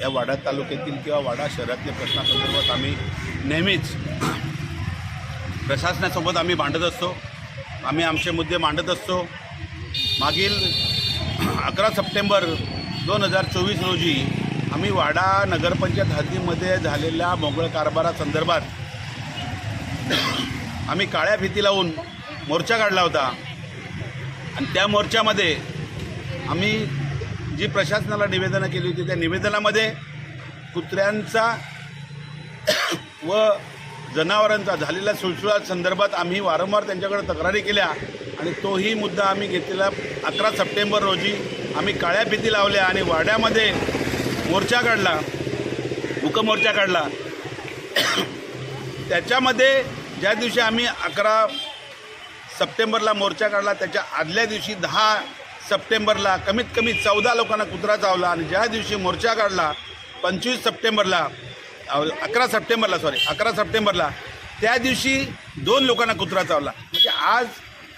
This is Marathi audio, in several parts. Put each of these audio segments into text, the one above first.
या वाडा तालुक्यातील किंवा वाडा शहरातल्या प्रश्नासंदर्भात आम्ही नेहमीच प्रशासनासोबत आम्ही भांडत असतो. आम्ही आमचे मुद्दे मांडत असतो. मागील अकरा सप्टेंबर दोन हजार चोवीस रोजी आम्ही वाडा नगरपंचायत हद्दीमध्ये झालेल्या मोगळ कारभारासंदर्भात आम्ही काळ्या भीती लावून मोर्चा काढला होता. आणि त्या मोर्चामध्ये आम्ही जी प्रशासनाला निवेदनं केली होती त्या निवेदनामध्ये कुत्र्यांचा व जनावरांचा झालेल्या सुळसुळा संदर्भात आम्ही वारंवार त्यांच्याकडे तक्रारी केल्या आणि तोही मुद्दा आम्ही घेतलेला अकरा सप्टेंबर रोजी आम्ही काळ्या भीती लावल्या आणि वाड्यामध्ये मोर्चा काढला मुकमोर्चा काढला. त्याच्यामध्ये ज्या दिवशी आम्ही अकरा सप्टेंबरला मोर्चा काढला त्याच्या आदल्या दिवशी दहा सप्टेंबरला कमीत कमी चौदा लोकांना कुत्रा चावला आणि ज्या दिवशी मोर्चा काढला पंचवीस सप्टेंबरला अकरा सप्टेंबरला सॉरी अकरा सप्टेंबरला त्या दिवशी दोन लोकांना कुत्रा चावला. म्हणजे आज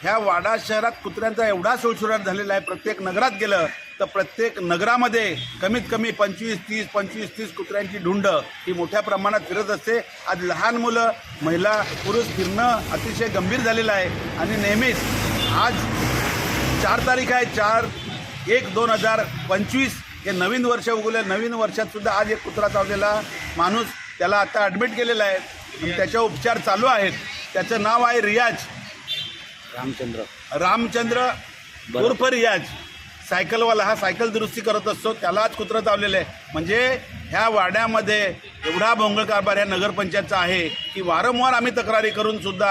ह्या वाडा शहरात कुत्र्यांचा एवढा सुळसुळाट झालेला आहे प्रत्येक नगरात गेलं तर प्रत्येक नगरामध्ये कमीत कमी पंचवीस तीस पंचवीस तीस कुत्र्यांची ढुंड ही मोठ्या प्रमाणात फिरत असते. आज लहान मुलं महिला पुरुष फिरणं अतिशय गंभीर झालेलं आहे. आणि नेहमीच आज चार तारीख आहे चार एक दोन हजार पंचवीस. हे नवीन वर्ष उगवलं नवीन वर्षात सुद्धा आज एक कुत्रा चावलेला माणूस त्याला आता ॲडमिट केलेला आहे. त्याच्या उपचार चालू आहेत. त्याचं नाव आहे रियाज. रामचंद्र. रामचंद्र उर्फ रियाज. सायकलवाला हा सायकल दुरुस्ती करत असतो. त्याला आज कुत्रं चावलेलं आहे म्हणजे ह्या वाड्यामध्ये एवढा भोंगळ कारभार ह्या नगरपंचायतचा आहे की वारंवार आम्ही तक्रारी करून सुद्धा